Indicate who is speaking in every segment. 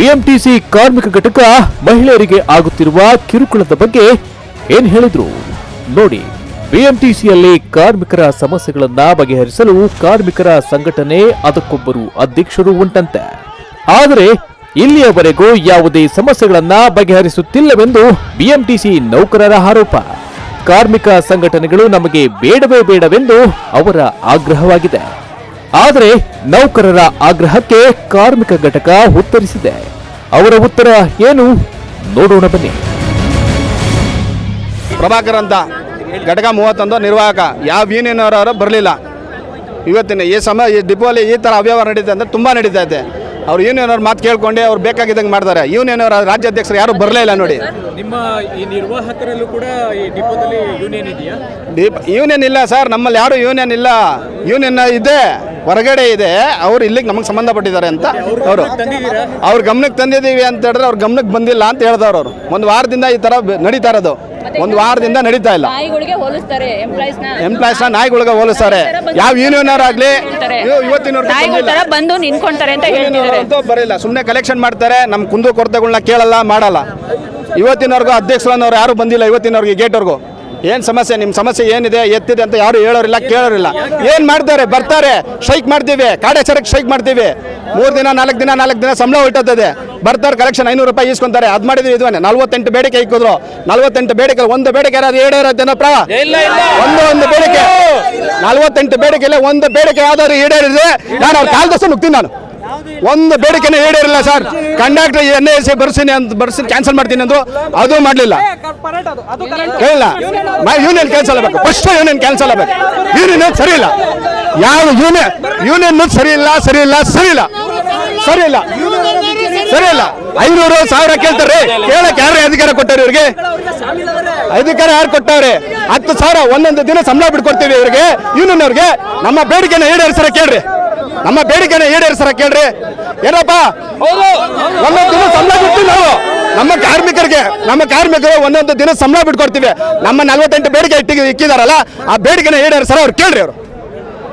Speaker 1: BMTC ಕಾರ್ಮಿಕ ಘಟಕ ಮಹಿಳೆಯರಿಗೆ ಆಗುತ್ತಿರುವ ಕಿರುಕುಳದ ಬಗ್ಗೆ ಏನ್ ಹೇಳಿದ್ರು? ನೋಡಿ, ಬಿಎಂಟಿಸಿಯಲ್ಲಿ ಕಾರ್ಮಿಕರ ಸಮಸ್ಯೆಗಳನ್ನ ಬಗೆಹರಿಸಲು ಕಾರ್ಮಿಕರ ಸಂಘಟನೆ ಅದಕ್ಕೊಬ್ಬರು ಅಧ್ಯಕ್ಷರು ಉಂಟಂತೆ. ಆದರೆ, ಇಲ್ಲಿಯವರೆಗೂ ಯಾವುದೇ ಸಮಸ್ಯೆಗಳನ್ನ ಬಗೆಹರಿಸುತ್ತಿಲ್ಲವೆಂದು ಬಿಎಂಟಿಸಿ ನೌಕರರ ಆರೋಪ. ಕಾರ್ಮಿಕ ಸಂಘಟನೆಗಳು ನಮಗೆ ಬೇಡವೇ ಬೇಡವೆಂದು ಅವರ ಆಗ್ರಹವಾಗಿದೆ. ಆದರೆ, ನೌಕರರ ಆಗ್ರಹಕ್ಕೆ ಕಾರ್ಮಿಕ ಘಟಕ ಉತ್ತರಿಸಿದೆ. ಅವರ ಉತ್ತರ ಏನು? ನೋಡೋಣ ಬನ್ನಿ.
Speaker 2: ಪ್ರಭಾಕರ್ ಅಂತ ಘಟಕ ಮೂವತ್ತೊಂದು ನಿರ್ವಾಹಕ, ಯಾವ ಯೂನಿಯನ್ ಬರಲಿಲ್ಲ. ಇವತ್ತಿನ ಈ ಸಮಯ ಈ ಡಿಪೋಲಿ ಈ ಥರ ಅವ್ಯವಹಾರ ನಡೀತಾ ಅಂದರೆ ತುಂಬ ನಡೀತಾ ಇದೆ. ಅವ್ರು ಏನೇನೋ ಅವ್ರ ಮಾತು ಕೇಳ್ಕೊಂಡೆ ಅವ್ರು ಬೇಕಾಗಿದ್ದಂಗೆ ಮಾಡ್ತಾರೆ. ಯೂನಿಯನ್ ರಾಜ್ಯಾಧ್ಯಕ್ಷರು ಯಾರು ಬರಲೇ ಇಲ್ಲ ನೋಡಿ.
Speaker 3: ನಿಮ್ಮ ಈ ನಿರ್ವಾಹಕರಲ್ಲೂ ಕೂಡ ಈ ಡಿಪೋದಲ್ಲಿ ಯೂನಿಯನ್ ಇದೆಯಾ?
Speaker 2: ದೀಪ ಯೂನಿಯನ್ ಇಲ್ಲ ಸರ್. ನಮ್ಮಲ್ಲಿ ಯಾರು ಯೂನಿಯನ್ ಇಲ್ಲ. ಯೂನಿಯನ್ ಇದೆ ಹೊರಗಡೆ ಇದೆ. ಅವ್ರು ಇಲ್ಲಿಗೆ ನಮಗೆ ಸಂಬಂಧಪಟ್ಟಿದ್ದಾರೆ ಅಂತ ಅವರು ಅವ್ರ. ಗಮನಕ್ಕೆ ತಂದಿದ್ದೀವಿ ಅಂತ ಹೇಳಿದ್ರೆ ಅವ್ರ ಗಮನಕ್ಕೆ ಬಂದಿಲ್ಲ ಅಂತ ಹೇಳ್ದವ್ರು ಅವರು. ಒಂದು ವಾರದಿಂದ ಈ ಥರ ನಡೀತಾ ಇರೋದು. ಒಂದು ವಾರದಿಂದ ನಡೀತಾ ಇಲ್ಲ.
Speaker 4: ನಾಯಿಗಳಿಗೆ ಹೋಲಿಸ್ತಾರೆ ಎಂಪ್ಲಾಯ್ಸ್
Speaker 2: ನಾಯಿಗಳಿಗೆ ಹೋಲಿಸ್ತಾರೆ. ಯಾವ ಯೂನಿಯನ್ ಆಗ್ಲಿ
Speaker 4: ಬರೀಲ್ಲ ಸುಮ್ನೆ ಬಂದು ನಿಂತ್ಕೊಂತಾರೆ ಅಂತ ಹೇಳ್ತಿದ್ದಾರೆ.
Speaker 2: ಅಂತೂ ಬರಲ್ಲ. ಸುಮ್ಮನೆ ಕಲೆಕ್ಷನ್ ಮಾಡ್ತಾರೆ. ನಮ್ಮ ಕುಂದು ಕೊರತೆಗಳನ್ನ ಕೇಳಲ್ಲ ಮಾಡಲ್ಲ. ಇವತ್ತಿನವರೆಗೂ ಅಧ್ಯಕ್ಷರನ್ನವ್ರು ಯಾರು ಬಂದಿಲ್ಲ. ಇವತ್ತಿನವ್ರಿಗೆ ಗೇಟ್ವರೆಗೂ ಏನು ಸಮಸ್ಯೆ? ನಿಮ್ಮ ಸಮಸ್ಯೆ ಏನಿದೆ? ಎತ್ತಿದೆ ಅಂತ ಯಾರು ಹೇಳೋರಿಲ್ಲ ಕೇಳೋರಿಲ್ಲ. ಏನು ಮಾಡ್ತಾರೆ? ಬರ್ತಾರೆ. ಸ್ಟ್ರೈಕ್ ಮಾಡ್ತೀವಿ. ಕಾಡೇಶ್ವರಕ್ಕೆ ಸ್ಟ್ರೈಕ್ ಮಾಡ್ತೀವಿ. ಮೂರು ದಿನ ನಾಲ್ಕು ದಿನ ನಾಲ್ಕು ದಿನ ಸಂಬಳ ಹೊಟ್ಟತ್ತದೆ ಬರ್ತಾರೆ ಕಲೆಕ್ಷನ್ ಐನೂರು ರೂಪಾಯಿ ಈಸ್ಕೊಂತಾರೆ. ಅದು ಮಾಡಿದ್ವಿ ಇದು ನಲ್ವತ್ತೆಂಟು ಬೇಡಿಕೆ ಇಕ್ಕಿದ್ರು. ನಲ್ವತ್ತೆಂಟು ಬೇಡಿಕೆ ಒಂದು ಬೇಡಿಕೆ ಯಾರಾದ್ರು ಈಡೇರತ್ತೇನಪ್ಪ ಒಂದು ಒಂದು ಬೇಡಿಕೆ. ನಲ್ವತ್ತೆಂಟು ಬೇಡಿಕೆಲ್ಲ ಒಂದು ಬೇಡಿಕೆ ಯಾವ್ದಾದ್ರು ಈಡೇರಿದ್ರೆ ನಾನು ಅವ್ರ ಕಾಲದಷ್ಟು ನುಗ್ತೀನಿ ನಾನು. ಒಂದು ಬೇಡಿಕೆನೇ ಈಡೇರಿಲ್ಲ ಸರ್. ಕಂಡಕ್ಟರ್ ಎನ್ ಎ ಸಿ ಬರ್ಸಿನಿ ಅಂತ ಬರ್ಸಿ ಕ್ಯಾನ್ಸಲ್ ಮಾಡ್ತೀನಿ ಅಂದ್ರು, ಅದು ಮಾಡಲಿಲ್ಲ. ಕೇಳಿಲ್ಲ? ಯೂನಿಯನ್ ಕ್ಯಾನ್ಸಲ್ ಆಗಬೇಕು. ಫಸ್ಟ್ ಯೂನಿಯನ್ ಕ್ಯಾನ್ಸಲ್ ಆಗಬೇಕು. ಯೂನಿಯನ್ ಸರಿ ಇಲ್ಲ. ಯಾವ ಯೂನಿಯನ್ ಯೂನಿಯನ್ ಸರಿ ಇಲ್ಲ ಸರಿ ಇಲ್ಲ ಸರಿ ಇಲ್ಲ. ಸರಿ ಇಲ್ಲ. ಸರಿ ಇಲ್ಲ. ಐನೂರು ಸಾವಿರ ಕೇಳ್ತಾರೆ. ಕೇಳಕ್ಕೆ ಯಾರೇ ಅಧಿಕಾರ ಕೊಟ್ಟಾರೆ ಇವ್ರಿಗೆ? ಅಧಿಕಾರ ಯಾರು ಕೊಟ್ಟವ್ರೆ? ಹತ್ತು ಸಾವಿರ ಒಂದೊಂದು ದಿನ ಸಂಬಳ ಬಿಟ್ಕೊಡ್ತೀವಿ ಇವ್ರಿಗೆ ಯೂನಿಯನ್ ಅವ್ರಿಗೆ. ನಮ್ಮ ಬೇಡಿಕೆನ ಈಡೇರಿಸರ ಕೇಳ್ರಿ. ನಮ್ಮ ಬೇಡಿಕೆನ ಈಡೇರಿಸರ ಕೇಳ್ರಿ. ಏನಪ್ಪ? ಒಂದೊಂದು ದಿನ ಸಂಬಳ ಬಿಡ್ತೀವಿ ನಾವು ನಮ್ಮ ಕಾರ್ಮಿಕರಿಗೆ ನಮ್ಮ ಕಾರ್ಮಿಕರು ಒಂದೊಂದು ದಿನ ಸಂಬಳ ಬಿಟ್ಕೊಡ್ತೀವಿ. ನಮ್ಮ ನಲ್ವತ್ತೆಂಟು ಬೇಡಿಕೆ ಇಟ್ಟಿಗೆ ಇಕ್ಕಿದಾರಲ್ಲ ಆ ಬೇಡಿಕೆನ ಈಡೇರಿಸರ ಅವ್ರು ಕೇಳ್ರಿ ಅವರು.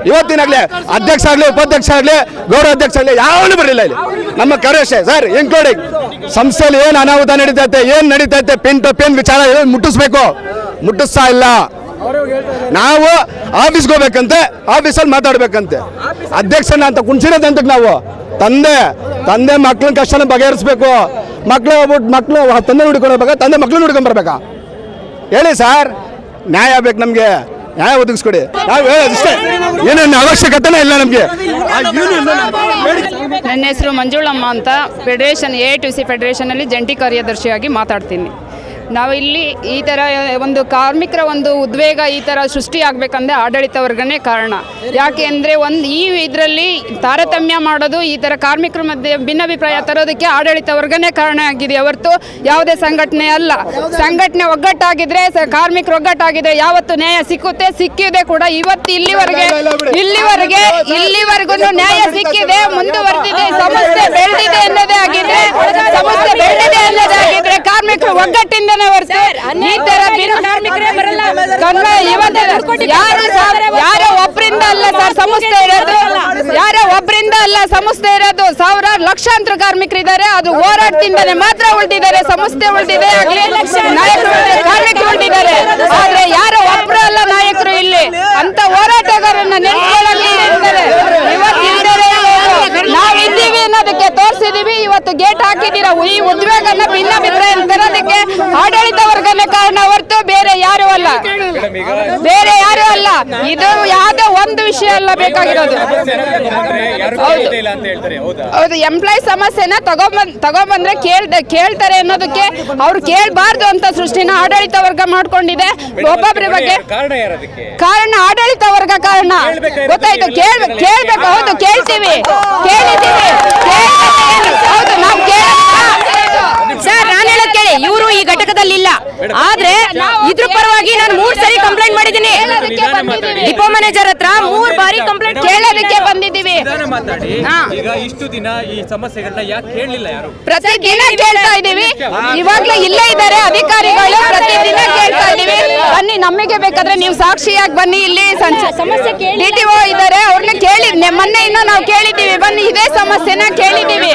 Speaker 2: ಇವತ್ತಿನಾಗಲೇ ಅಧ್ಯಕ್ಷ ಆಗಲಿ ಉಪಾಧ್ಯಕ್ಷ ಆಗಲಿ ಗೌರವ ಅಧ್ಯಕ್ಷ ಆಗಲಿ ಯಾವನು ಬರಲಿಲ್ಲ ಇಲ್ಲಿ. ನಮ್ಮ ಕರೇಶೆ ಸರ್ ಇನ್ಕ್ಲೂಡಿಂಗ್ ಸಂಸ್ಥೆಯಲ್ಲಿ ಏನು ಅನಾಹುತ ನಡೀತೈತೆ ಏನು ನಡೀತೈತೆ ಪಿನ್ ಟು ಪಿನ್ ವಿಚಾರ ಏನು ಮುಟ್ಟಿಸ್ಬೇಕು? ಮುಟ್ಟಿಸ್ತಾ ಇಲ್ಲ. ನಾವು ಆಫೀಸ್ಗೆ ಹೋಗ್ಬೇಕಂತೆ ಆಫೀಸಲ್ಲಿ ಮಾತಾಡ್ಬೇಕಂತೆ. ಅಧ್ಯಕ್ಷನ ಅಂತ ಕುಣ್ಸಿರೋದಂತಕ್ಕೆ ನಾವು. ತಂದೆ ತಂದೆ ಮಕ್ಳನ್ನ ಕಷ್ಟನ ಬಗೆಹರಿಸ್ಬೇಕು. ಮಕ್ಳು ಹೋಗ್ಬಿಟ್ಟು ಮಕ್ಕಳು ತಂದೆ ಹುಡ್ಕೊಂಡು ಹೋಗ್ಬೇಕಾ ತಂದೆ ಮಕ್ಳನ್ನ ಹುಡ್ಕೊಂಡು ಬರ್ಬೇಕಾ? ಹೇಳಿ ಸರ್ ನ್ಯಾಯ ಬೇಕು ನಮಗೆ. ನ್ಯಾಯ ಒದಗಿಸ್ಕೊಡಿ. ನಾವು ಹೇಳೋದಿಷ್ಟೇ ಏನೇನು ಅವಶ್ಯಕತೆನೇ ಇಲ್ಲ ನಮಗೆ.
Speaker 5: ನನ್ನ ಹೆಸರು ಮಂಜುಳಮ್ಮ ಅಂತ ಫೆಡರೇಷನ್ ಎ ಟು ಸಿ ಫೆಡರೇಷನಲ್ಲಿ ಜಂಟಿ ಕಾರ್ಯದರ್ಶಿಯಾಗಿ ಮಾತಾಡ್ತೀನಿ. ನಾವು ಇಲ್ಲಿ ಈ ಥರ ಒಂದು ಕಾರ್ಮಿಕರ ಒಂದು ಉದ್ವೇಗ ಈ ಥರ ಸೃಷ್ಟಿಯಾಗಬೇಕಂದ್ರೆ ಆಡಳಿತ ವರ್ಗನೇ ಕಾರಣ ಯಾಕೆ ಅಂದರೆ ಒಂದು ಈ ಇದರಲ್ಲಿ ತಾರತಮ್ಯ ಮಾಡೋದು ಈ ಥರ ಕಾರ್ಮಿಕರ ಮಧ್ಯೆ ಭಿನ್ನಾಭಿಪ್ರಾಯ ತರೋದಕ್ಕೆ ಆಡಳಿತ ವರ್ಗನೇ ಕಾರಣ ಆಗಿದೆ ಹೊರತು ಯಾವುದೇ ಸಂಘಟನೆ ಅಲ್ಲ ಸಂಘಟನೆ ಒಗ್ಗಟ್ಟಾಗಿದ್ರೆ ಕಾರ್ಮಿಕರು ಒಗ್ಗಟ್ಟಾಗಿದ್ರೆ ಯಾವತ್ತು ನ್ಯಾಯ ಸಿಕ್ಕುತ್ತೆ ಸಿಕ್ಕಿದೆ ಕೂಡ ಇವತ್ತು ಇಲ್ಲಿವರೆಗೆ ಇಲ್ಲಿವರೆಗೆ ಇಲ್ಲಿವರೆಗೂ ನ್ಯಾಯ ಸಿಕ್ಕಿದೆ ಮುಂದುವರೆದಿದೆ ಸಮಸ್ಯೆ ಬೆಳೆದಿದೆ ಅನ್ನೋದೇ ಆಗಿದೆ ಸಮಸ್ಯೆ ಬೆಳೆದಿದೆ ಅನ್ನೋದೇ ಆಗಿದ್ರೆ ಕಾರ್ಮಿಕರು ಒಗ್ಗಟ್ಟಿಂದನೇ ಹೊರತು ಈ ತರ ಕಾರ್ಮಿಕರೇ ಬರಲ್ಲ ಕನ್ನಡ ಇವತ್ತು ಯಾರು ಒಬ್ಬರಿಂದ ಅಲ್ಲ ಸರ್ ಸಂಸ್ಥೆ ಇರೋದು ಯಾರೋ ಒಬ್ಬರಿಂದ ಅಲ್ಲ ಸಂಸ್ಥೆ ಇರೋದು ಸಾವಿರಾರು ಲಕ್ಷಾಂತರ ಕಾರ್ಮಿಕರಿದ್ದಾರೆ ಅದು ಹೋರಾಟದಿಂದನೇ ಮಾತ್ರ ಉಳಿದಿದ್ದಾರೆ ಸಂಸ್ಥೆ ಉಳಿದಿದೆ ಆಗ್ಲಿ ನಾಯಕರು ಉಳ್ದಿದ್ದಾರೆ, ಕಾರ್ಮಿಕರು ಉಳಿದಿದ್ದಾರೆ ಆದ್ರೆ ಯಾರೋ ಒಬ್ರು ಅಲ್ಲ ನಾಯಕರು ಇಲ್ಲಿ ಅಂತ ಹೋರಾಟಗಾರನ್ನ ನಾವು ಇದ್ದೀವಿ ಅನ್ನೋದಕ್ಕೆ ತೋರಿಸಿದೀವಿ ಇವತ್ತು ಗೇಟ್ ಹಾಕಿದ್ದೀರಾ ಈ ಉದ್ವೇಗನ ಭಿನ್ನಾಭಿಪ್ರಾಯ ತರೋದಕ್ಕೆ ಆಡಳಿತ ವರ್ಗದ ಕಾರಣ ಹೊರತು ಬೇರೆ ಯಾರು ಅಲ್ಲ. ಬೇರೆ ಯಾರು ಅಲ್ಲ. ಇದು ಯಾವುದೋ ಒಂದು ವಿಷಯ ಅಲ್ಲ ಬೇಕಾಗಿರೋದು. ಹೌದು. ಎಂಪ್ಲಾಯ್ ಸಮಸ್ಯೆನ ತಗೊಂಬಂದ್ ತಗೊಂಬಂದ್ರೆ ಕೇಳ್ದ ಕೇಳ್ತಾರೆ ಅನ್ನೋದಕ್ಕೆ ಅವ್ರು ಕೇಳಬಾರ್ದು ಅಂತ ಸೃಷ್ಟಿನ ಆಡಳಿತ ವರ್ಗ ಮಾಡ್ಕೊಂಡಿದೆ. ಒಬ್ಬೊಬ್ಬರ ಬಗ್ಗೆ
Speaker 3: ಕಾರಣ
Speaker 5: ಆಡಳಿತ ವರ್ಗ ಕಾರಣ. ಗೊತ್ತಾಯ್ತು? ಕೇಳ್ಬೇಕು ಕೇಳ್ಬೇಕು. ಹೌದು ಕೇಳ್ತೀವಿ. ಕೇಳಿದ್ದೀವಿ ಕೇಳ್ಬೇಕು. ಹೌದು ನಾವು ಕೇಳ
Speaker 4: ಸರ್ ನಾನು ಹೇಳೋದ್ ಕೇಳಿ ಇವರು ಈ ಘಟಕದಲ್ಲಿ ಇಲ್ಲ ಆದ್ರೆ ಇದ್ರ ಪರವಾಗಿ ನಾನು ಮೂರ್ ಸರಿ ಕಂಪ್ಲೇಂಟ್ ಮಾಡಿದ್ದೀನಿ. ಡಿಪೋ ಮ್ಯಾನೇಜರ್ ಹತ್ರ ಮೂರ್ ಬಾರಿ ಕಂಪ್ಲೇಂಟ್
Speaker 5: ಕೇಳೋದಕ್ಕೆ ಬಂದಿದ್ದೀವಿ.
Speaker 3: ಮಾತಾಡಿ. ಈಗ ಇಷ್ಟು ದಿನ ಈ ಸಮಸ್ಯೆಗಳನ್ನ ಯಾಕೆ ಕೇಳಲಿಲ್ಲ ಯಾರು?
Speaker 5: ಪ್ರತಿದಿನ ಕೇಳ್ತಾ ಇದೀವಿ ಇವಾಗ್ಲೇ ಇಲ್ಲೇ ಇದ್ದಾರೆ ಅಧಿಕಾರಿಗಳು. ಪ್ರತಿದಿನ ಕೇಳ್ತಾ ಇದೀವಿ ಬನ್ನಿ ನಮಗೆ ಬೇಕಾದ್ರೆ ನೀವು ಸಾಕ್ಷಿಯಾಗಿ ಬನ್ನಿ ಇಲ್ಲಿ ಸಮಸ್ಯೆ ಡಿ ಟಿ ಒ ಇದ್ದಾರೆ. ಅವ್ರನ್ನ ಕೇಳಿ ಮೊನ್ನೆ ಇನ್ನೂ ನಾವು ಕೇಳಿದ್ದೀವಿ. ಬನ್ನಿ ಇದೇ ಸಮಸ್ಯೆನ ಕೇಳಿದ್ದೀವಿ.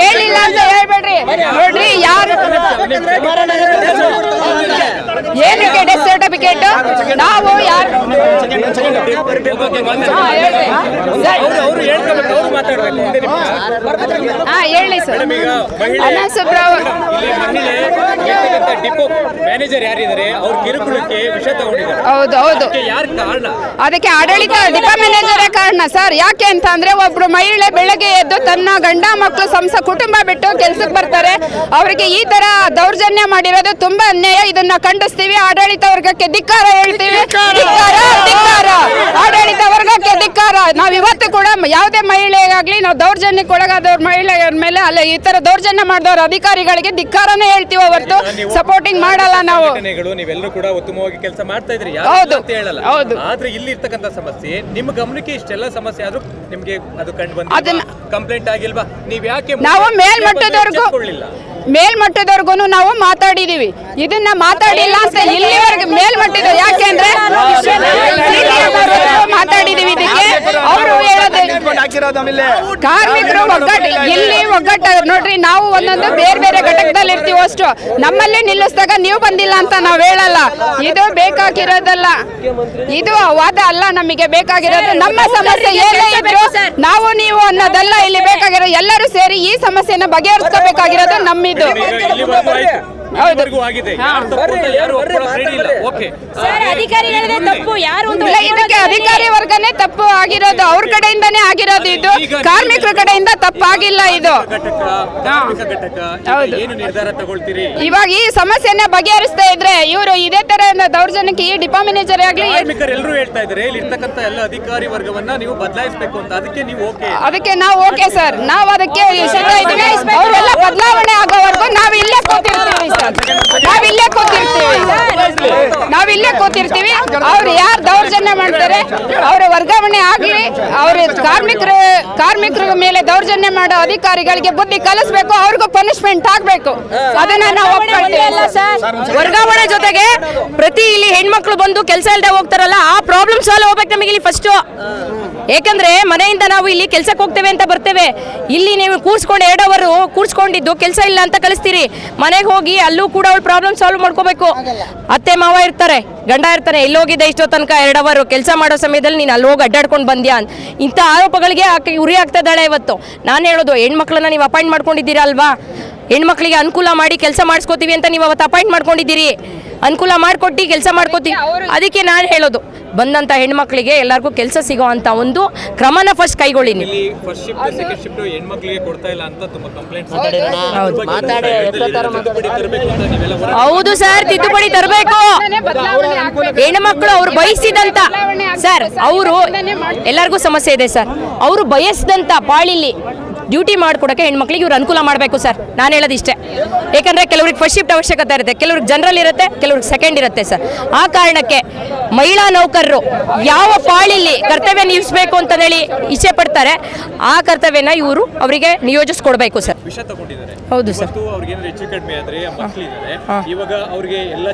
Speaker 5: ಕೇಳಿಲ್ಲ ಅಂತ ಹೇಳ್ಬೇಡ್ರಿ. ನೋಡ್ರಿ ಯಾರು ಏನಕ್ಕೆ ಡೆತ್ ಸರ್ಟಿಫಿಕೇಟ್ ನಾವು ಹಾ, ಹೇಳಿ ಸರ್. ಹೌದು ಹೌದು.
Speaker 3: ಅದಕ್ಕೆ
Speaker 5: ಆಡಳಿತ ಡಿಪೋ ಮ್ಯಾನೇಜರೇ ಕಾರಣ ಸರ್. ಯಾಕೆ ಅಂತ ಅಂದ್ರೆ ಒಬ್ರು ಮಹಿಳೆ ಬೆಳಗ್ಗೆ ಎದ್ದು ತನ್ನ ಗಂಡ ಮಕ್ಕಳು ಸಂಸ ಕುಟುಂಬ ಬಿಟ್ಟು ಕೆಲ್ಸಕ್ಕೆ ಬರ್ತಾರೆ. ಅವರಿಗೆ ಈ ತರ ದೌರ್ಜನ್ಯ ಮಾಡಿರೋದು ತುಂಬಾ ಅನ್ಯಾಯ. ಇದನ್ನ ಖಂಡಿಸ್ತೀವಿ. ಆಡಳಿತ ವರ್ಗಕ್ಕೆ ಧಿಕ್ಕಾರ ಹೇಳ್ತೀವಿ. ಧಿಕ್ಕಾರ. ಧಿಕ್ಕಾರ ಆಡಳಿತ ವರ್ಗಕ್ಕೆ ಧಿಕ್ಕಾರ. ನಾವು ಇವತ್ತು ಕೂಡ ಯಾವುದೇ ಮಹಿಳೆಗಾಗ್ಲಿ ನಾವು ದೌರ್ಜನ್ಯಕ್ಕೆ ಒಳಗಾದವ್ರ ಮಹಿಳೆಯರ ಮೇಲೆ ಅಲ್ಲ ಈ ತರ ದೌರ್ಜನ್ಯ ಮಾಡಿದವ್ರ ಅಧಿಕಾರಿಗಳಿಗೆ ಧಿಕ್ಕಾರನೇ ಹೇಳ್ತೀವಿ ಅವತ್ತು ಸಪೋರ್ಟಿಂಗ್ ಮಾಡಲ್ಲ ನಾವು.
Speaker 3: ನೀವೆಲ್ಲರೂ ಕೂಡ ಉತ್ತಮವಾಗಿ ಕೆಲಸ ಮಾಡ್ತಾ ಇದ್ರಿ.
Speaker 5: ಹೌದು.
Speaker 3: ಅಂತ ಹೇಳಲ್ಲ.
Speaker 5: ಹೌದು.
Speaker 3: ಆದ್ರೆ ಇಲ್ಲಿ ಇರ್ತಕ್ಕಂಥ ಸಮಸ್ಯೆ ನಿಮ್ಮ ಗಮನಕ್ಕೆ ಇಷ್ಟೆಲ್ಲ ಸಮಸ್ಯೆ ಆದ್ರೂ ನಿಮ್ಗೆ ಅದು ಕಂಡು ಬಂದ ಕಂಪ್ಲೇಂಟ್ ಆಗಿಲ್ವಾ? ನೀವ್ ಯಾಕೆ
Speaker 5: ನಾವು ಮೇಲ್ಮಟ್ಟದವರೆಗೂ? ಮೇಲ್ಮಟ್ಟದವರೆಗೂ ನಾವು ಮಾತಾಡಿದೀವಿ. ಇದನ್ನ ಮಾತಾಡಿಲ್ಲ ಅಂತ ಇಲ್ಲಿವರೆಗೆ ಮೇಲ್ಮಟ್ಟದ ಯಾಕೆ ಅಂದ್ರೆ ಮಾತಾಡಿದೀವಿ ಇದಕ್ಕೆ ಅವರು ಹೇಳೋದು
Speaker 2: ಹಾಕಿರೋದು ಆಮೇಲೆ
Speaker 5: ಕಾರ್ಮಿಕರು ಒಗ್ಗಟ್ಟು ಇಲ್ಲಿ ಒಗ್ಗಟ್ಟ ನೋಡ್ರಿ ನಾವು ಒಂದೊಂದು ಬೇರೆ ಬೇರೆ ಘಟಕದಲ್ಲಿ ಇರ್ತೀವಿ ಅಷ್ಟು. ನಮ್ಮಲ್ಲಿ ನಿಲ್ಲಿಸಿದಾಗ ನೀವು ಬಂದಿಲ್ಲ ಅಂತ ನಾವು ಹೇಳಲ್ಲ. ಇದು ಬೇಕಾಗಿರೋದಲ್ಲ. ಇದು ವಾದ ಅಲ್ಲ ನಮಗೆ ಬೇಕಾಗಿರೋದು. ನಮ್ಮ ಸಮಸ್ಯೆ ಏನೇ ಇದ್ರು ನಾವು ನೀವು ಅನ್ನೋದಲ್ಲ ಇಲ್ಲಿ ಬೇಕಾಗಿರೋ ಎಲ್ಲರೂ ಸೇರಿ ಈ ಸಮಸ್ಯೆನ ಬಗೆಹರಿಸ್ಕೋಬೇಕಾಗಿರೋದು ನಮ್ಮಿದು. ಹೌದು.
Speaker 3: ಆಗಿದೆ. ಯಾರು ಓಕೆ.
Speaker 4: ಅಧಿಕಾರಿಗಳದೇ ತಪ್ಪು. ಯಾರು
Speaker 5: ಇಲ್ಲ ಇದಕ್ಕೆ ಅಧಿಕಾರಿ ವರ್ಗನೇ ತಪ್ಪು ಆಗಿರೋದು ಅವ್ರ ಕಡೆಯಿಂದಾನೇ ಆಗಿರೋದು ಇದು. ಕಾರ್ಮಿಕರ ಕಡೆಯಿಂದ ತಪ್ಪಾಗಿಲ್ಲ ಇದು. ಹೌದು.
Speaker 3: ಏನು ನಿರ್ಧಾರ ತಗೊಳ್ತೀರಿ?
Speaker 5: ಇವಾಗ ಈ ಸಮಸ್ಯೆನ ಬಗೆಹರಿಸ್ತಾ ಇದ್ರೆ ಇವರು ಇದೇ ತರ ದೌರ್ಜನ್ಯಕ್ಕೆ ಈ ಡಿಪಾ ಮ್ಯಾನೇಜರ್ ಆಗ್ಲಿ
Speaker 3: ಕಾರ್ಮಿಕರೆಲ್ಲರೂ ಹೇಳ್ತಾ ಇದ್ದಾರೆ. ಇಲ್ಲಿ ಇರ್ತಕ್ಕಂಥ ಎಲ್ಲ ಅಧಿಕಾರಿ ವರ್ಗವನ್ನ ನೀವು ಬದಲಾಯಿಸಬೇಕು ಅಂತ. ಅದಕ್ಕೆ ನೀವು ಓಕೆ.
Speaker 5: ಅದಕ್ಕೆ ನಾವು ಓಕೆ ಸರ್. ನಾವು ಅದಕ್ಕೆ ಅವರೆಲ್ಲ ಬದಲಾವಣೆ ಆಗೋವರೆಗೂ ನಾವು ಇಲ್ಲೇ ಕೂತಿರ್ತೀವಿ ಸರ್. ನಾವು ಇಲ್ಲೇ ಕೂತಿರ್ತೀವಿ. ನಾವಿಲ್ಲೇ ಕೂತಿರ್ತೀವಿ. ಅವ್ರು ಯಾರು ದೌರ್ಜನ್ಯ ಮಾಡ್ತಾರೆ, ಅವರ ವರ್ಗಾವಣೆ ಆಗ್ಲಿ, ಅವ್ರ ಕಾರ್ಮಿಕರ ಕಾರ್ಮಿಕರ ಮೇಲೆ ದೌರ್ಜನ್ಯ ಮಾಡೋ ಅಧಿಕಾರಿಗಳಿಗೆ ಬುದ್ಧಿ ಕಲಿಸ್ಬೇಕು, ಅವ್ರಿಗೂ ಪನಿಷ್ಮೆಂಟ್ ಆಗ್ಬೇಕು. ಅದನ್ನ ನಾವು.
Speaker 4: ವರ್ಗಾವಣೆ ಜೊತೆಗೆ ಪ್ರತಿ ಇಲ್ಲಿ ಹೆಣ್ಮಕ್ಳು ಬಂದು ಕೆಲಸ ಇಲ್ಲದೆ ಹೋಗ್ತಾರಲ್ಲ, ಆ ಪ್ರಾಬ್ಲಮ್ ಸಾಲ್ವ್ ಹೋಗ್ಬೇಕು ನಮಗೆ ಇಲ್ಲಿ ಫಸ್ಟ್ ಏಕೆಂದ್ರೆ ಮನೆಯಿಂದ ನಾವು ಇಲ್ಲಿ ಕೆಲ್ಸಕ್ಕೆ ಹೋಗ್ತೇವೆ ಅಂತ ಬರ್ತೇವೆ. ಇಲ್ಲಿ ನೀವು ಕೂರ್ಸ್ಕೊಂಡು ಎರಡು ಅವರು ಕೂರ್ಸ್ಕೊಂಡಿದ್ದು, ಕೆಲಸ ಇಲ್ಲ ಅಂತ ಕಲಿಸ್ತೀರಿ. ಮನೆಗೆ ಹೋಗಿ ಅಲ್ಲೂ ಕೂಡ ಅವ್ಳು ಪ್ರಾಬ್ಲಮ್ ಸಾಲ್ವ್ ಮಾಡ್ಕೋಬೇಕು. ಅತ್ತೆ ಮಾವ ಇರ್ತಾರೆ ಗಂಡ ಇರ್ತಾನೆ ಎಲ್ಲೋಗಿದೆ ಇಷ್ಟೋ ತನಕ ಎರಡು ಅವರು ಕೆಲಸ ಮಾಡೋ ಸಮಯದಲ್ಲಿ ನೀನು ಅಲ್ಲಿ ಹೋಗಿ ಅಡ್ಡಾಡ್ಕೊಂಡು ಬಂದ್ಯಾ ಅಂತ. ಇಂಥ ಆರೋಪಗಳಿಗೆ ಆಕೆ ಉರಿ ಆಗ್ತಾ ಇದ್ದಾಳೆ ಇವತ್ತು. ನಾನು ಹೇಳೋದು ಹೆಣ್ಮಕ್ಳನ್ನ ನೀವು ಅಪಾಯಿಂಟ್ ಮಾಡ್ಕೊಂಡಿದ್ದೀರಾ ಅಲ್ವಾ? ಹೆಣ್ಮಕ್ಳಿಗೆ ಅನುಕೂಲ ಮಾಡಿ ಕೆಲಸ ಮಾಡಿಸ್ಕೋತೀವಿ ಅಂತ ನೀವು ಅವತ್ತು ಅಪಾಯಿಂಟ್ ಮಾಡ್ಕೊಂಡಿದ್ದೀರಿ. ಅನುಕೂಲ ಮಾಡಿಕೊಟ್ಟು ಕೆಲಸ ಮಾಡ್ಕೋತೀವಿ ಅದಕ್ಕೆ ನಾನು ಹೇಳೋದು. ಬಂದಂಥ ಹೆಣ್ಮಕ್ಳಿಗೆ ಎಲ್ಲರಿಗೂ ಕೆಲಸ ಸಿಗೋ ಅಂತ ಒಂದು ಕ್ರಮನ ಫಸ್ಟ್ ಕೈಗೊಳ್ಳಿ ನೀವು
Speaker 3: ಇಲ್ಲಿ ಫಸ್ಟ್ ಶಿಫ್ಟ್ ಸೆಕೆಂಡ್ ಶಿಫ್ಟ್ ಹೆಣ್ಮಕ್ಳಿಗೆ ಕೊಡ್ತಾ ಇಲ್ಲ ಅಂತ ತುಂಬಾ ಕಂಪ್ಲೇಂಟ್ಸ್
Speaker 4: ಹೌದು ಸರ್ ತಿದ್ದುಪಡಿ ತರಬೇಕು ಹೆಣ್ಮಕ್ಳು ಅವ್ರು ಬಯಸಿದಂತ ಸರ್ ಅವರು ಎಲ್ಲರಿಗೂ ಸಮಸ್ಯೆ ಇದೆ ಸರ್ ಅವರು ಬಯಸಿದಂತ ಪಾಳಿಲಿ ಡ್ಯೂಟಿ ಮಾಡ್ಕೊಡಕ್ಕೆ ಹೆಣ್ಮಕ್ಳಿಗೆ ಇವ್ರು ಅನುಕೂಲ ಮಾಡಬೇಕು ಸರ್. ನಾನು ಹೇಳೋದು ಇಷ್ಟೇ. ಏಕೆಂದರೆ ಕೆಲವ್ರಿಗೆ ಫಸ್ಟ್ ಶಿಫ್ಟ್ ಅವಶ್ಯಕತೆ ಇರುತ್ತೆ. ಕೆಲವ್ರಿಗೆ ಜನರಲ್ ಇರುತ್ತೆ, ಕೆಲವ್ರಿಗೆ ಸೆಕೆಂಡ್ ಇರುತ್ತೆ ಸರ್. ಆ ಕಾರಣಕ್ಕೆ ಮಹಿಳಾ ನೌಕರರು ಯಾವ ಪಾಳಿಲಿ ಕರ್ತವ್ಯ ನಿಲ್ಲಿಸಬೇಕು ಅಂತ ಹೇಳಿ ಇಚ್ಛೆ ಪಡ್ತಾರೆ. ಆ ಕರ್ತವ್ಯನ ಇವರು ಅವರಿಗೆ ನಿಯೋಜಿಸ್ಕೊಡ್ಬೇಕು ಸರ್. ಹೌದು ಸರ್.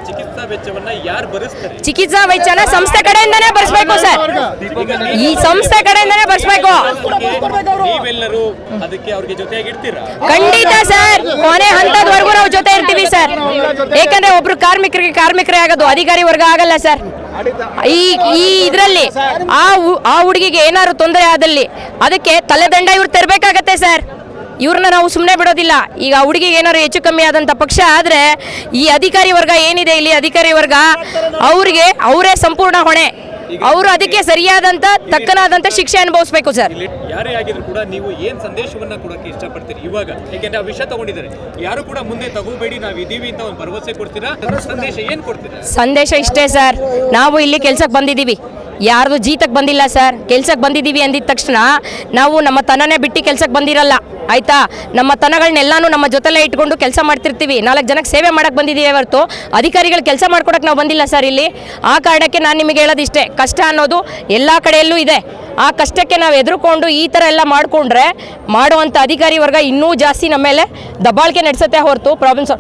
Speaker 3: ಚಿಕಿತ್ಸಾ ವೆಚ್ಚವನ್ನ ಯಾರು ಭರಿಸ್ತಾರೆ?
Speaker 4: ಚಿಕಿತ್ಸಾ ವೆಚ್ಚನ ಸಂಸ್ಥೆ ಕಡೆಯಿಂದನೇ ಭರಿಸ್ಬೇಕು ಸರ್. ಈ ಸಂಸ್ಥೆ ಕಡೆಯಿಂದನೇ
Speaker 3: ಇರ್ತೀರಾ?
Speaker 4: ಖಂಡಿತ ಸರ್. ಕೊನೆ ಹಂತದವರೆಗೂ ನಾವು ಜೊತೆ ಇರ್ತೀವಿ ಸರ್. ಯಾಕಂದ್ರೆ ಒಬ್ರು ಕಾರ್ಮಿಕರಿಗೆ ಕಾರ್ಮಿಕರೇ ಆಗೋದು ಅಧಿಕಾರಿ ವರ್ಗ ಆಗಲ್ಲ ಸರ್. ಈ ಈ ಇದರಲ್ಲಿ ಆ ಆ ಹುಡುಗಿಗೆ ಏನಾದ್ರು ತೊಂದರೆ ಆದಲ್ಲಿ ಅದಕ್ಕೆ ತಲೆದಂಡ ಇವ್ರು ತರಬೇಕಾಗತ್ತೆ ಸರ್. ಇವ್ರನ್ನ ನಾವು ಸುಮ್ಮನೆ ಬಿಡೋದಿಲ್ಲ. ಈಗ ಹುಡುಗಿಗೆ ಏನಾದ್ರು ಹೆಚ್ಚು ಕಮ್ಮಿ ಆದಂಥ ಪಕ್ಷ ಆದರೆ ಈ ಅಧಿಕಾರಿ ವರ್ಗ ಏನಿದೆ ಇಲ್ಲಿ ಅಧಿಕಾರಿ ವರ್ಗ, ಅವರಿಗೆ ಅವರೇ ಸಂಪೂರ್ಣ ಹೊಣೆ. ಅವರು ಅದಕ್ಕೆ ಸರಿಯಾದಂತ ತಕ್ಕನಾದಂತ ಶಿಕ್ಷೆ ಅನುಭವಿಸಬೇಕು ಸರ್.
Speaker 3: ಯಾರೇ ಆಗಿದ್ರು ಕೂಡ ನೀವು ಏನ್ ಸಂದೇಶವನ್ನ ಕೊಡಕ್ಕೆ ಇಷ್ಟಪಡ್ತೀರಿ ಇವಾಗ? ಯಾಕೆಂದ್ರೆ ಆ ವಿಷಯ ತಗೊಂಡಿದ್ದಾರೆ. ಯಾರು ಕೂಡ ಮುಂದೆ ತಗೋಬೇಡಿ ನಾವು ಇದೀವಿ ಅಂತ ಒಂದು ಭರವಸೆ ಕೊಡ್ತೀರಾ? ಸಂದೇಶ ಏನ್ ಕೊಡ್ತೀರಾ?
Speaker 4: ಸಂದೇಶ ಇಷ್ಟೇ ಸರ್. ನಾವು ಇಲ್ಲಿ ಕೆಲ್ಸಕ್ಕೆ ಬಂದಿದ್ದೀವಿ. ಯಾರ್ದು ಜೀತಕ್ಕೆ ಬಂದಿಲ್ಲ ಸರ್. ಕೆಲ್ಸಕ್ಕೆ ಬಂದಿದ್ದೀವಿ ಅಂದಿದ ತಕ್ಷಣ ನಾವು ನಮ್ಮ ತನನೇ ಬಿಟ್ಟು ಕೆಲ್ಸಕ್ಕೆ ಬಂದಿರಲ್ಲ. ಆಯ್ತಾ? ನಮ್ಮ ತನಗಳನ್ನೆಲ್ಲಾನು ನಮ್ಮ ಜೊತೆಲೇ ಇಟ್ಕೊಂಡು ಕೆಲಸ ಮಾಡ್ತಿರ್ತೀವಿ. ನಾಲ್ಕು ಜನಕ್ಕೆ ಸೇವೆ ಮಾಡಕ್ಕೆ ಬಂದಿದ್ದೀವಿ ಹೊರತು. ಅಧಿಕಾರಿಗಳು ಕೆಲಸ ಮಾಡ್ಕೊಡಕ್ಕೆ ನಾವು ಬಂದಿಲ್ಲ ಸರ್ ಇಲ್ಲಿ. ಆ ಕಾರಣಕ್ಕೆ ನಾನು ನಿಮಗೆ ಹೇಳೋದಿಷ್ಟೇ. ಕಷ್ಟ ಅನ್ನೋದು ಎಲ್ಲ ಕಡೆಯಲ್ಲೂ ಇದೆ. ಆ ಕಷ್ಟಕ್ಕೆ ನಾವು ಎದುರುಕೊಂಡು ಈ ಥರ ಎಲ್ಲ ಮಾಡಿಕೊಂಡ್ರೆ ಮಾಡುವಂಥ ಅಧಿಕಾರಿ ವರ್ಗ ಇನ್ನೂ ಜಾಸ್ತಿ ನಮ್ಮ ಮೇಲೆ ದಬ್ಬಾಳಿಕೆ ನಡೆಸುತ್ತೆ ಹೊರತು. ಪ್ರಾಬ್ಲಮ್ಸ್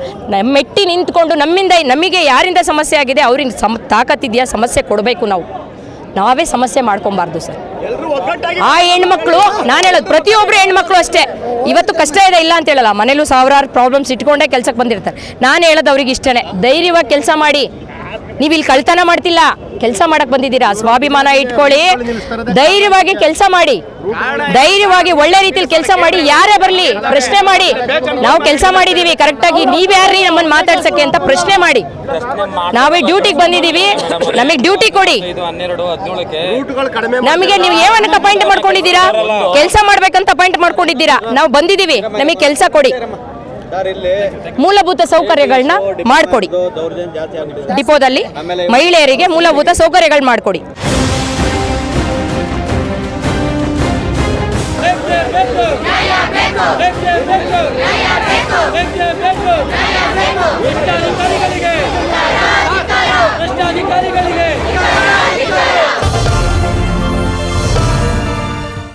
Speaker 4: ಮೆಟ್ಟಿ ನಿಂತ್ಕೊಂಡು ನಮ್ಮಿಂದ ನಮಗೆ ಯಾರಿಂದ ಸಮಸ್ಯೆ ಆಗಿದೆ, ಅವ್ರಿಗೆ ಸಮ ತಾಕತ್ತಿದೆಯಾ ಸಮಸ್ಯೆ ಕೊಡಬೇಕು ನಾವು. ನಾವೇ ಸಮಸ್ಯೆ ಮಾಡ್ಕೊಬಾರ್ದು ಸರ್. ಆ ಹೆಣ್ಮಕ್ಳು ನಾನು ಹೇಳೋದು ಪ್ರತಿಯೊಬ್ಬರು ಹೆಣ್ಮಕ್ಳು ಅಷ್ಟೇ. ಇವತ್ತು ಕಷ್ಟ ಇದೆ ಇಲ್ಲ ಅಂತ ಹೇಳಲ್ಲ. ಮನೇಲೂ ಸಾವಿರಾರು ಪ್ರಾಬ್ಲಮ್ಸ್ ಇಟ್ಕೊಂಡೇ ಕೆಲ್ಸಕ್ಕೆ ಬಂದಿರ್ತಾರೆ. ನಾನು ಹೇಳೋದು ಅವ್ರಿಗೆ ಇಷ್ಟನೇ ಧೈರ್ಯವಾಗಿ ಕೆಲಸ ಮಾಡಿ. ನೀವು ಇಲ್ಲಿ ಕಳ್ತನ ಮಾಡ್ತಿಲ್ಲ. ಕೆಲಸ ಮಾಡಕ್ ಬಂದಿದ್ದೀರಾ? ಸ್ವಾಭಿಮಾನ ಇಟ್ಕೊಳ್ಳಿ. ಧೈರ್ಯವಾಗಿ ಕೆಲಸ ಮಾಡಿ. ಧೈರ್ಯವಾಗಿ ಒಳ್ಳೆ ರೀತಿಯಲ್ಲಿ ಕೆಲಸ ಮಾಡಿ. ಯಾರೇ ಬರಲಿ, ಪ್ರಶ್ನೆ ಮಾಡಿ. ನಾವು ಕೆಲಸ ಮಾಡಿದೀವಿ. ಕರೆಕ್ಟಾಗಿ ನೀವ್ಯಾರ್ರಿ ನಮ್ಮನ್ನ ಮಾತಾಡ್ಸಕ್ಕೆ ಅಂತ ಪ್ರಶ್ನೆ ಮಾಡಿ. ನಾವೇ ಡ್ಯೂಟಿಗೆ ಬಂದಿದ್ದೀವಿ ನಮಗೆ ಡ್ಯೂಟಿ ಕೊಡಿ. ನಮಗೆ ನೀವು ಏನಕ್ಕೆ ಅಪಾಯಿಂಟ್ ಮಾಡ್ಕೊಂಡಿದ್ದೀರಾ? ಕೆಲಸ ಮಾಡ್ಬೇಕಂತ ಅಪಾಯಿಂಟ್ ಮಾಡ್ಕೊಂಡಿದ್ದೀರಾ? ನಾವು ಬಂದಿದ್ದೀವಿ ನಮಗೆ ಕೆಲಸ ಕೊಡಿ. ಮೂಲಭೂತ ಸೌಕರ್ಯಗಳನ್ನ ಮಾಡಿಕೊಡಿ. ಡಿಪೋದಲ್ಲಿ ಮಹಿಳೆಯರಿಗೆ ಮೂಲಭೂತ ಸೌಕರ್ಯಗಳು ಮಾಡಿಕೊಡಿ.
Speaker 3: ಅಧಿಕಾರಿಗಳಿಗೆ